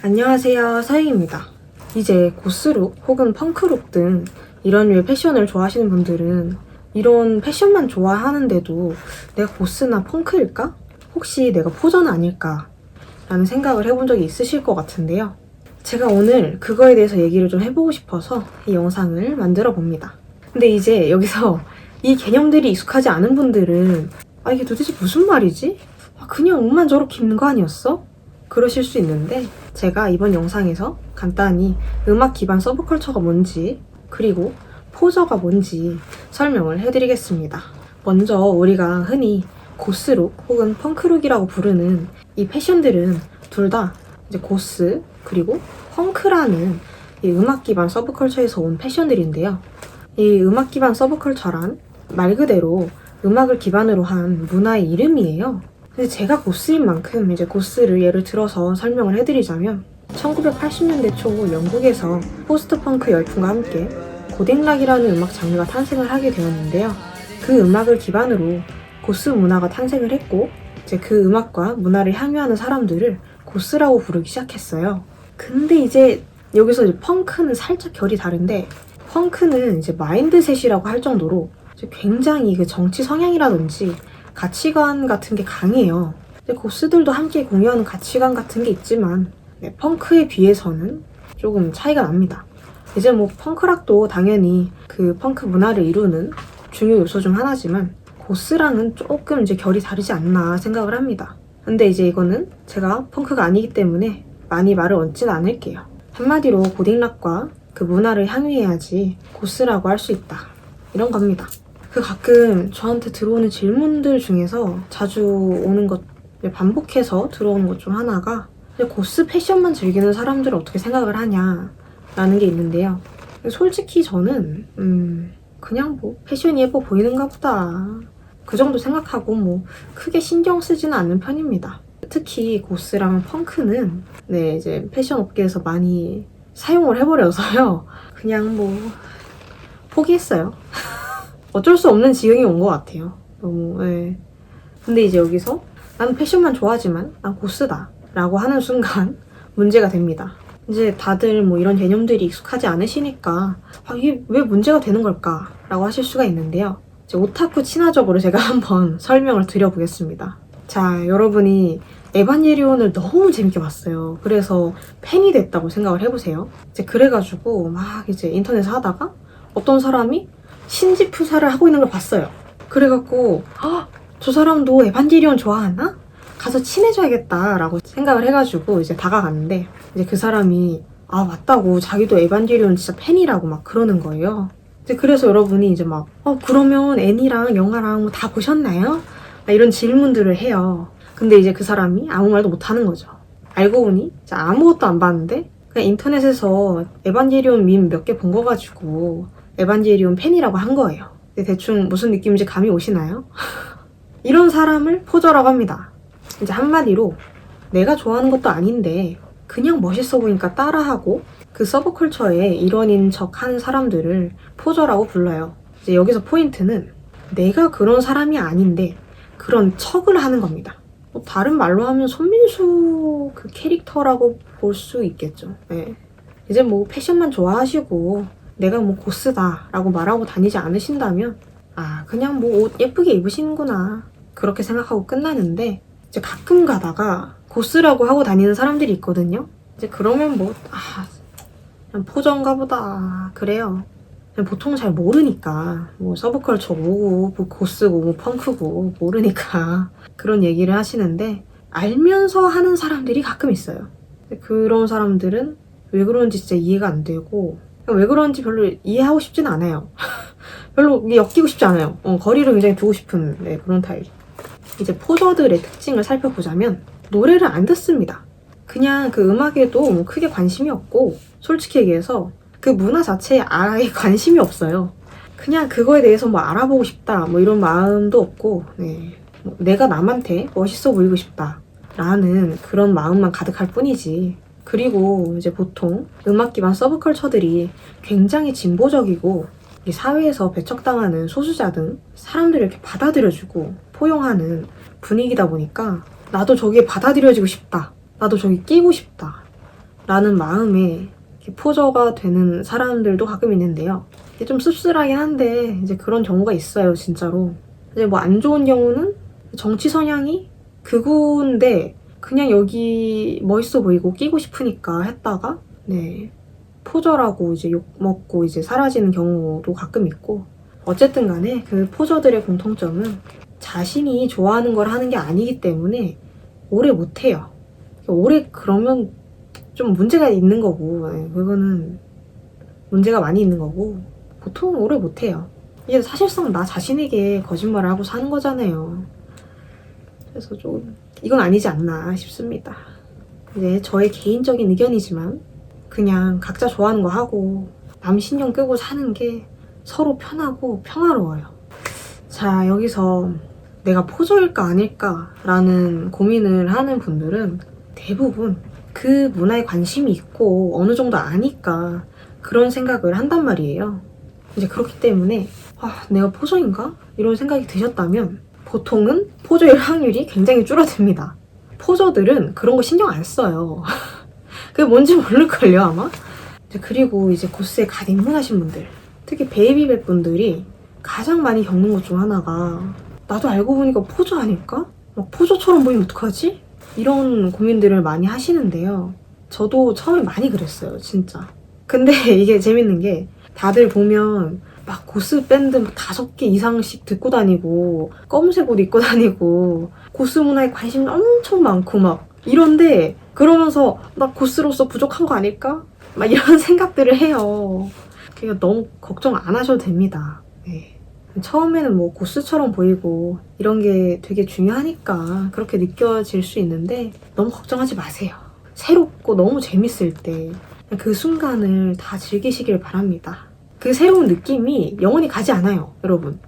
안녕하세요 서영입니다. 이제 고스룩 혹은 펑크룩 등 이런 류의 패션을 좋아하시는 분들은 이런 패션만 좋아하는데도 내가 고스나 펑크일까? 혹시 내가 포전 아닐까? 라는 생각을 해본 적이 있으실 것 같은데요. 제가 오늘 그거에 대해서 얘기를 좀 해보고 싶어서 이 영상을 만들어 봅니다. 근데 이제 여기서 이 개념들이 익숙하지 않은 분들은 아 이게 도대체 무슨 말이지? 아, 그냥 옷만 저렇게 입는 거 아니었어? 그러실 수 있는데 제가 이번 영상에서 간단히 음악 기반 서브컬처가 뭔지 그리고 포저가 뭔지 설명을 해드리겠습니다. 먼저 우리가 흔히 고스룩 혹은 펑크룩이라고 부르는 이 패션들은 둘 다 이제 고스 그리고 펑크라는 이 음악 기반 서브컬처에서 온 패션들인데요. 이 음악 기반 서브컬처란 말 그대로 음악을 기반으로 한 문화의 이름이에요. 근데 제가 고스인 만큼 이제 고스를 예를 들어서 설명을 해드리자면 1980년대 초 영국에서 포스트 펑크 열풍과 함께 고딩락이라는 음악 장르가 탄생을 하게 되었는데요. 그 음악을 기반으로 고스 문화가 탄생을 했고 이제 그 음악과 문화를 향유하는 사람들을 고스라고 부르기 시작했어요. 근데 이제 여기서 이제 펑크는 살짝 결이 다른데 펑크는 이제 마인드셋이라고 할 정도로 굉장히 그 정치 성향이라든지 가치관 같은 게 강해요. 고스들도 함께 공유하는 가치관 같은 게 있지만 네, 펑크에 비해서는 조금 차이가 납니다. 이제 뭐 펑크락도 당연히 그 펑크 문화를 이루는 중요 요소 중 하나지만 고스랑은 조금 이제 결이 다르지 않나 생각을 합니다. 근데 이제 이거는 제가 펑크가 아니기 때문에 많이 말을 얹진 않을게요. 한마디로 고딩락과 그 문화를 향유해야지 고스라고 할 수 있다. 이런 겁니다. 그 가끔 저한테 들어오는 질문들 중에서 자주 오는 것, 반복해서 들어오는 것 중 하나가 고스 패션만 즐기는 사람들은 어떻게 생각을 하냐 라는 게 있는데요. 솔직히 저는 음 그냥 뭐 패션이 예뻐 보이는가 보다 그 정도 생각하고 뭐 크게 신경 쓰지는 않는 편입니다. 특히 고스랑 펑크는 네 이제 패션 업계에서 많이 사용을 해버려서요. 그냥 뭐 포기했어요. 어쩔 수 없는 지경이 온 것 같아요. 너무 예. 근데 이제 여기서 나는 패션만 좋아하지만 난 고스다 라고 하는 순간 문제가 됩니다. 이제 다들 뭐 이런 개념들이 익숙하지 않으시니까 아, 이게 왜 문제가 되는 걸까? 라고 하실 수가 있는데요. 이제 오타쿠 친화적으로 제가 한번 설명을 드려보겠습니다. 자, 여러분이 에반게리온을 너무 재밌게 봤어요. 그래서 팬이 됐다고 생각을 해보세요. 이제 그래가지고 막 이제 인터넷에 하다가 어떤 사람이 신지 푸사를 하고 있는 걸 봤어요. 그래갖고 아, 저 사람도 에반게리온 좋아하나? 가서 친해져야겠다라고 생각을 해가지고 이제 다가갔는데 이제 그 사람이 아 맞다고 자기도 에반게리온 진짜 팬이라고 막 그러는 거예요. 이제 그래서 여러분이 이제 막 어 그러면 애니랑 영화랑 뭐 다 보셨나요? 막 이런 질문들을 해요. 근데 이제 그 사람이 아무 말도 못 하는 거죠. 알고 보니 아무것도 안 봤는데 그냥 인터넷에서 에반게리온 밈 몇 개 본 거 가지고 에반게리온 팬이라고 한 거예요. 대충 무슨 느낌인지 감이 오시나요? 이런 사람을 포저라고 합니다. 이제 한마디로 내가 좋아하는 것도 아닌데 그냥 멋있어 보니까 따라하고 그 서브컬처의 일원인 척 하는 사람들을 포저라고 불러요. 이제 여기서 포인트는 내가 그런 사람이 아닌데 그런 척을 하는 겁니다. 뭐 다른 말로 하면 손민수 그 캐릭터라고 볼 수 있겠죠. 네. 이제 뭐 패션만 좋아하시고 내가 뭐 고스다라고 말하고 다니지 않으신다면 아 그냥 뭐 옷 예쁘게 입으시는구나 그렇게 생각하고 끝나는데 이제 가끔 가다가 고스라고 하고 다니는 사람들이 있거든요. 이제 그러면 뭐, 아, 그냥 포전가 보다. 그래요. 보통 잘 모르니까. 뭐, 서브컬처 뭐고, 뭐, 고스고, 뭐, 펑크고, 모르니까. 그런 얘기를 하시는데, 알면서 하는 사람들이 가끔 있어요. 그런 사람들은 왜 그런지 진짜 이해가 안 되고, 왜 그런지 별로 이해하고 싶진 않아요. 별로 엮이고 싶지 않아요. 어, 거리를 굉장히 두고 싶은 네, 그런 타입. 이제 포저들의 특징을 살펴보자면 노래를 안 듣습니다. 그냥 그 음악에도 뭐 크게 관심이 없고 솔직히 얘기해서 그 문화 자체에 아예 관심이 없어요. 그냥 그거에 대해서 뭐 알아보고 싶다 뭐 이런 마음도 없고 네. 뭐 내가 남한테 멋있어 보이고 싶다 라는 그런 마음만 가득할 뿐이지 그리고 이제 보통 음악 기반 서브컬처들이 굉장히 진보적이고 이 사회에서 배척당하는 소수자 등 사람들을 이렇게 받아들여주고 포용하는 분위기다 보니까 나도 저기에 받아들여지고 싶다. 나도 저기 끼고 싶다. 라는 마음에 포저가 되는 사람들도 가끔 있는데요. 이게 좀 씁쓸하긴 한데 이제 그런 경우가 있어요, 진짜로. 이제 뭐 안 좋은 경우는 정치 성향이 극우인데 그냥 여기 멋있어 보이고 끼고 싶으니까 했다가 네 포저라고 이제 욕 먹고 이제 사라지는 경우도 가끔 있고 어쨌든 간에 그 포저들의 공통점은 자신이 좋아하는 걸 하는 게 아니기 때문에 오래 못 해요. 오래 그러면 좀 문제가 있는 거고 네, 그거는 문제가 많이 있는 거고 보통 오래 못 해요. 이게 사실상 나 자신에게 거짓말을 하고 사는 거잖아요. 그래서 좀 이건 아니지 않나 싶습니다. 이제 저의 개인적인 의견이지만 그냥 각자 좋아하는 거 하고 남 신경 끄고 사는 게 서로 편하고 평화로워요. 자, 여기서 내가 포저일까 아닐까라는 고민을 하는 분들은 대부분 그 문화에 관심이 있고 어느 정도 아니까 그런 생각을 한단 말이에요. 이제 그렇기 때문에 아, 내가 포저인가? 이런 생각이 드셨다면 보통은 포저일 확률이 굉장히 줄어듭니다. 포저들은 그런 거 신경 안 써요. 그게 뭔지 모를걸요, 아마? 그리고 이제 고스에 갓 입문하신 분들, 특히 베이비백 분들이 가장 많이 겪는 것 중 하나가 나도 알고 보니까 포저 아닐까? 막 포저처럼 보이면 어떡하지? 이런 고민들을 많이 하시는데요. 저도 처음에 많이 그랬어요, 진짜. 근데 이게 재밌는 게 다들 보면 막 고스 밴드 막 다섯 개 이상씩 듣고 다니고 검은색 옷 입고 다니고 고스 문화에 관심 엄청 많고 막 이런데 그러면서 나 고스로서 부족한 거 아닐까? 막 이런 생각들을 해요. 그러니까 너무 걱정 안 하셔도 됩니다. 네. 처음에는 뭐 고스처럼 보이고 이런 게 되게 중요하니까 그렇게 느껴질 수 있는데 너무 걱정하지 마세요. 새롭고 너무 재밌을 때 그 순간을 다 즐기시길 바랍니다. 그 새로운 느낌이 영원히 가지 않아요, 여러분.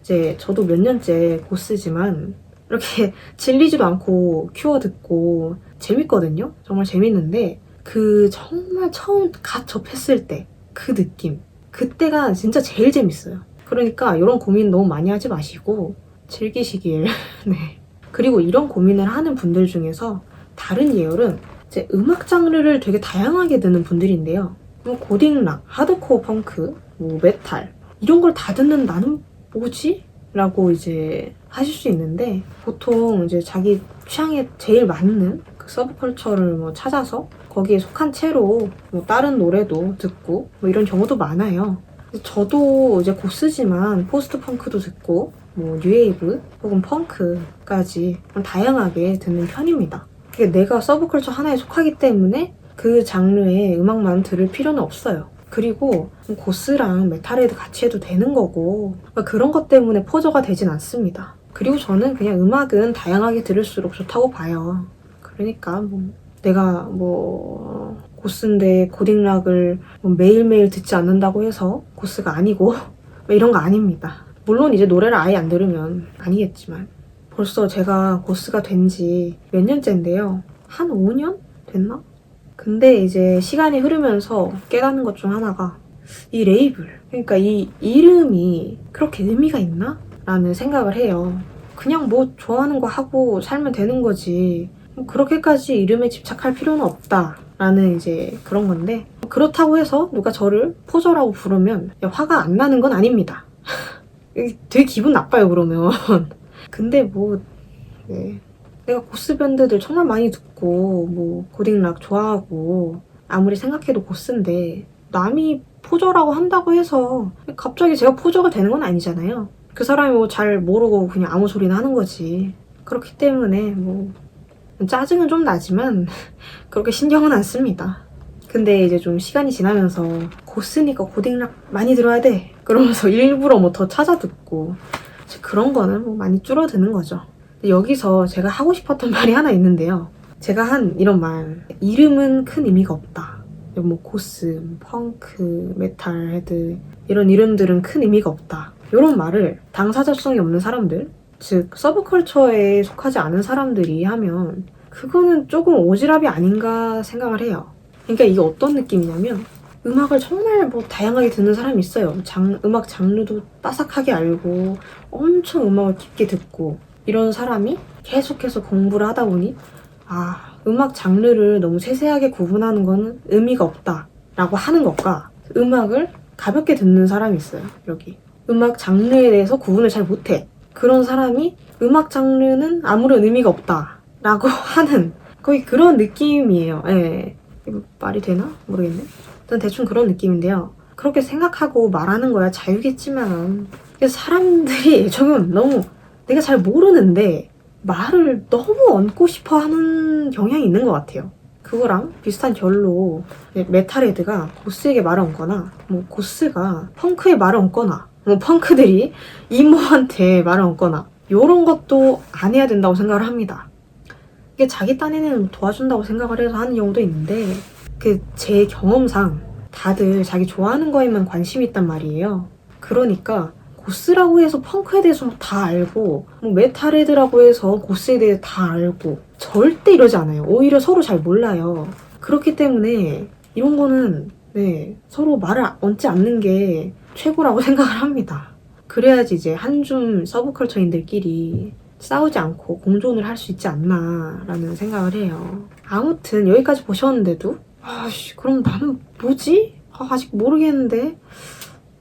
이제 저도 몇 년째 고스지만 이렇게 질리지도 않고 큐어 듣고 재밌거든요. 정말 재밌는데 그 정말 처음 갓 접했을 때 그 느낌 그때가 진짜 제일 재밌어요. 그러니까 이런 고민 너무 많이 하지 마시고 즐기시길. 네. 그리고 이런 고민을 하는 분들 중에서 다른 예열은 이제 음악 장르를 되게 다양하게 듣는 분들인데요. 뭐 고딩락, 하드코어 펑크, 뭐 메탈 이런 걸 다 듣는 나는 뭐지? 라고 이제 하실 수 있는데 보통 이제 자기 취향에 제일 맞는 그 서브컬처를 뭐 찾아서 거기에 속한 채로 뭐 다른 노래도 듣고 뭐 이런 경우도 많아요. 저도 이제 고스지만 포스트 펑크도 듣고 뭐 뉴웨이브 혹은 펑크까지 다양하게 듣는 편입니다. 내가 서브컬처 하나에 속하기 때문에 그 장르의 음악만 들을 필요는 없어요. 그리고 고스랑 메탈헤드 같이 해도 되는 거고 그러니까 그런 것 때문에 포저가 되진 않습니다. 그리고 저는 그냥 음악은 다양하게 들을수록 좋다고 봐요. 그러니까 뭐 내가 뭐 고스인데 고딩락을 뭐 매일매일 듣지 않는다고 해서 고스가 아니고 뭐 이런 거 아닙니다. 물론 이제 노래를 아예 안 들으면 아니겠지만 벌써 제가 고스가 된 지 몇 년째인데요. 한 5년 됐나? 근데 이제 시간이 흐르면서 깨닫는 것 중 하나가 이 레이블, 그러니까 이 이름이 그렇게 의미가 있나? 라는 생각을 해요. 그냥 뭐 좋아하는 거 하고 살면 되는 거지. 뭐 그렇게까지 이름에 집착할 필요는 없다. 라는 이제 그런 건데. 그렇다고 해서 누가 저를 포저라고 부르면 화가 안 나는 건 아닙니다. 되게 기분 나빠요, 그러면. 근데 뭐, 네. 내가 고스 밴드들 정말 많이 듣고 뭐 고딩락 좋아하고 아무리 생각해도 고스인데 남이 포저라고 한다고 해서 갑자기 제가 포저가 되는 건 아니잖아요. 그 사람이 뭐 잘 모르고 그냥 아무 소리나 하는 거지. 그렇기 때문에 뭐 짜증은 좀 나지만 그렇게 신경은 안 씁니다. 근데 이제 좀 시간이 지나면서 고스니까 고딩락 많이 들어야 돼. 그러면서 일부러 뭐 더 찾아 듣고 그런 거는 뭐 많이 줄어드는 거죠. 여기서 제가 하고 싶었던 말이 하나 있는데요. 제가 한 이런 말. 이름은 큰 의미가 없다. 뭐 고스, 펑크, 메탈 헤드 이런 이름들은 큰 의미가 없다. 이런 말을 당사자성이 없는 사람들, 즉 서브컬처에 속하지 않은 사람들이 하면 그거는 조금 오지랖이 아닌가 생각을 해요. 그러니까 이게 어떤 느낌이냐면 음악을 정말 뭐 다양하게 듣는 사람이 있어요. 장, 음악 장르도 따삭하게 알고 엄청 음악을 깊게 듣고 이런 사람이 계속해서 공부를 하다 보니 아 음악 장르를 너무 세세하게 구분하는 거는 의미가 없다라고 하는 것과 음악을 가볍게 듣는 사람이 있어요. 여기. 음악 장르에 대해서 구분을 잘 못해. 그런 사람이 음악 장르는 아무런 의미가 없다라고 하는 거의 그런 느낌이에요. 예. 말이 되나? 모르겠네. 일단 대충 그런 느낌인데요. 그렇게 생각하고 말하는 거야 자유겠지만 사람들이 조금 너무 내가 잘 모르는데 말을 너무 얹고 싶어 하는 경향이 있는 것 같아요. 그거랑 비슷한 결로 메탈헤드가 고스에게 말을 얹거나 뭐 고스가 펑크에 말을 얹거나 뭐 펑크들이 이모한테 말을 얹거나 이런 것도 안 해야 된다고 생각을 합니다. 이게 자기 딴에는 도와준다고 생각을 해서 하는 경우도 있는데 그 제 경험상 다들 자기 좋아하는 거에만 관심이 있단 말이에요. 그러니까 고스라고 해서 펑크에 대해서 다 알고 뭐 메탈헤드라고 해서 고스에 대해 다 알고 절대 이러지 않아요. 오히려 서로 잘 몰라요. 그렇기 때문에 이런 거는 네, 서로 말을 얹지 않는 게 최고라고 생각을 합니다. 그래야지 이제 한줌 서브컬처인들끼리 싸우지 않고 공존을 할 수 있지 않나라는 생각을 해요. 아무튼 여기까지 보셨는데도 아씨 그럼 나는 뭐지? 아, 아직 모르겠는데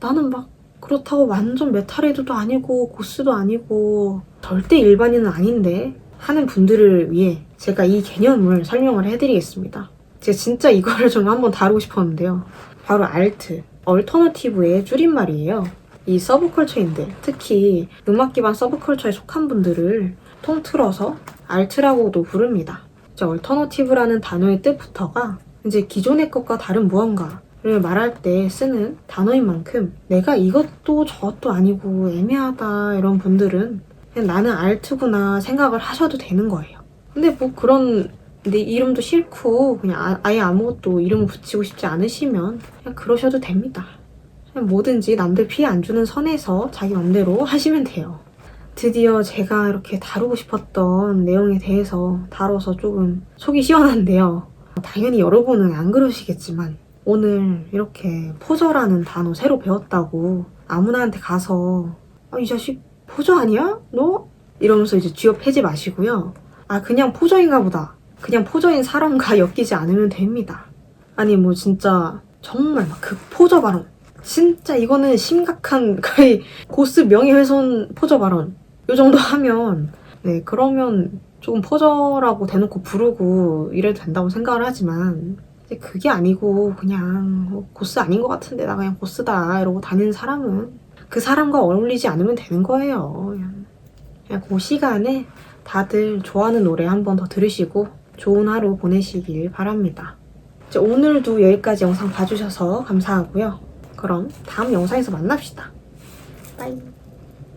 나는 막 그렇다고 완전 메탈헤드도 아니고 고스도 아니고 절대 일반인은 아닌데 하는 분들을 위해 제가 이 개념을 설명을 해드리겠습니다. 제가 진짜 이거를 좀 한번 다루고 싶었는데요. 바로 알트, 얼터너티브의 줄임말이에요. 이 서브컬처인들, 특히 음악 기반 서브컬처에 속한 분들을 통틀어서 알트라고도 부릅니다. 이제 얼터너티브라는 단어의 뜻부터가 이제 기존의 것과 다른 무언가 를 말할 때 쓰는 단어인 만큼 내가 이것도 저것도 아니고 애매하다 이런 분들은 그냥 나는 알트구나 생각을 하셔도 되는 거예요. 근데 뭐 그런 내 이름도 싫고 그냥 아, 아예 아무것도 이름을 붙이고 싶지 않으시면 그냥 그러셔도 됩니다. 그냥 뭐든지 남들 피해 안 주는 선에서 자기 맘대로 하시면 돼요. 드디어 제가 이렇게 다루고 싶었던 내용에 대해서 다뤄서 조금 속이 시원한데요. 당연히 여러분은 안 그러시겠지만 오늘 이렇게 포저라는 단어 새로 배웠다고 아무나한테 가서 아, 이 자식 포저 아니야? 너? 이러면서 이제 쥐업해지 마시고요. 아 그냥 포저인가 보다. 그냥 포저인 사람과 엮이지 않으면 됩니다. 아니 뭐 진짜 정말 막 극포저 발언. 진짜 이거는 심각한 거의 고스 명예훼손 포저 발언. 요 정도 하면 네 그러면 조금 포저라고 대놓고 부르고 이래도 된다고 생각을 하지만 이제 그게 아니고 그냥 뭐 고스 아닌 것 같은데 나 그냥 고스다 이러고 다니는 사람은 그 사람과 어울리지 않으면 되는 거예요. 그냥 그 시간에 다들 좋아하는 노래 한 번 더 들으시고 좋은 하루 보내시길 바랍니다. 이제 오늘도 여기까지 영상 봐주셔서 감사하고요. 그럼 다음 영상에서 만납시다. 빠이.